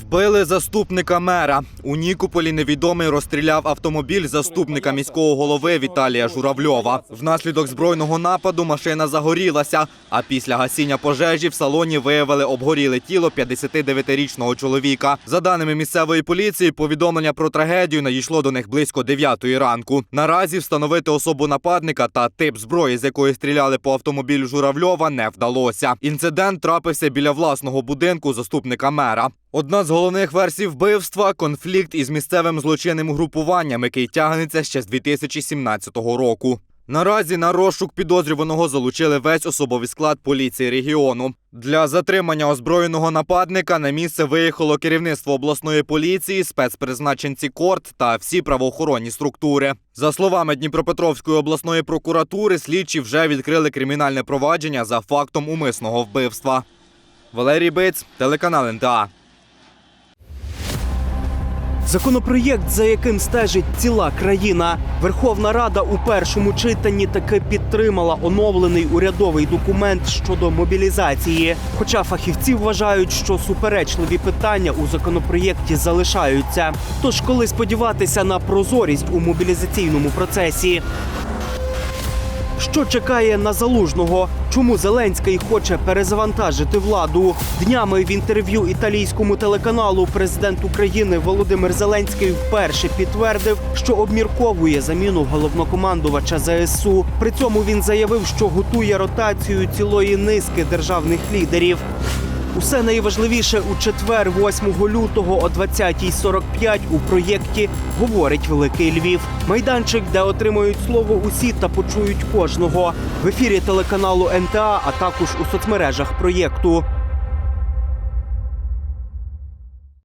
Вбили заступника мера. У Нікополі невідомий розстріляв автомобіль заступника міського голови Віталія Журавльова. Внаслідок збройного нападу машина загорілася, а після гасіння пожежі в салоні виявили обгоріле тіло 59-річного чоловіка. За даними місцевої поліції, повідомлення про трагедію надійшло до них близько 9 ранку. Наразі встановити особу нападника та тип зброї, з якої стріляли по автомобілю Журавльова, не вдалося. Інцидент трапився біля власного будинку заступника мера. Одна з головних версій вбивства конфлікт із місцевим злочинним групуванням, який тягнеться ще з 2017 року. Наразі на розшук підозрюваного залучили весь особовий склад поліції регіону. Для затримання озброєного нападника на місце виїхало керівництво обласної поліції, спецпризначенці КОРТ та всі правоохоронні структури. За словами Дніпропетровської обласної прокуратури, слідчі вже відкрили кримінальне провадження за фактом умисного вбивства. Валерій Биць, телеканал НТА. Законопроєкт, за яким стежить ціла країна. Верховна Рада у першому читанні таки підтримала оновлений урядовий документ щодо мобілізації. Хоча фахівці вважають, що суперечливі питання у законопроєкті залишаються. Тож, коли сподіватися на прозорість у мобілізаційному процесі. Що чекає на залужного? Чому Зеленський хоче перезавантажити владу? Днями в інтерв'ю італійському телеканалу президент України Володимир Зеленський вперше підтвердив, що обмірковує заміну головнокомандувача ЗСУ. При цьому він заявив, що готує ротацію цілої низки державних лідерів. Усе найважливіше у четвер, 8 лютого о 20.45 у проєкті говорить Великий Львів. Майданчик, де отримують слово усі та почують кожного в ефірі телеканалу НТА, а також у соцмережах проєкту.